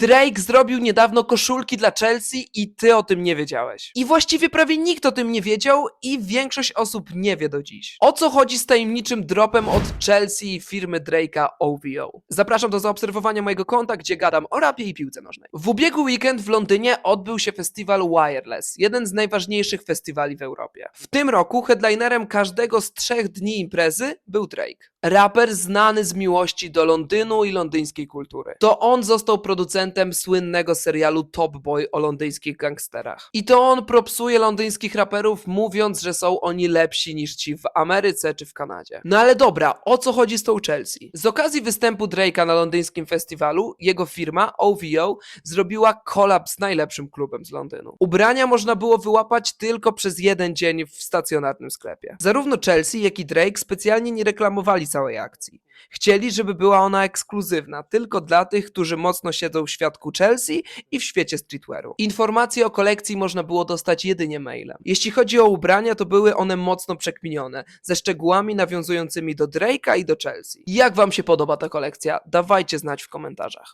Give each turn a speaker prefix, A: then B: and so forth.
A: Drake zrobił niedawno koszulki dla Chelsea i ty o tym nie wiedziałeś. I właściwie prawie nikt o tym nie wiedział i większość osób nie wie do dziś. O co chodzi z tajemniczym dropem od Chelsea i firmy Drake'a OVO? Zapraszam do zaobserwowania mojego konta, gdzie gadam o rapie i piłce nożnej. W ubiegły weekend w Londynie odbył się festiwal Wireless, jeden z najważniejszych festiwali w Europie. W tym roku headlinerem każdego z trzech dni imprezy był Drake. Raper znany z miłości do Londynu i londyńskiej kultury. To on został producentem słynnego serialu Top Boy o londyńskich gangsterach. I to on propsuje londyńskich raperów, mówiąc, że są oni lepsi niż ci w Ameryce czy w Kanadzie. No ale dobra, o co chodzi z tą Chelsea? Z okazji występu Drake'a na londyńskim festiwalu, jego firma OVO zrobiła collab z najlepszym klubem z Londynu. Ubrania można było wyłapać tylko przez jeden dzień w stacjonarnym sklepie. Zarówno Chelsea, jak i Drake specjalnie nie reklamowali całej akcji. Chcieli, żeby była ona ekskluzywna, tylko dla tych, którzy mocno siedzą w świadku Chelsea i w świecie streetwearu. Informacje o kolekcji można było dostać jedynie mailem. Jeśli chodzi o ubrania, to były one mocno przekminione, ze szczegółami nawiązującymi do Drake'a i do Chelsea. Jak wam się podoba ta kolekcja? Dawajcie znać w komentarzach.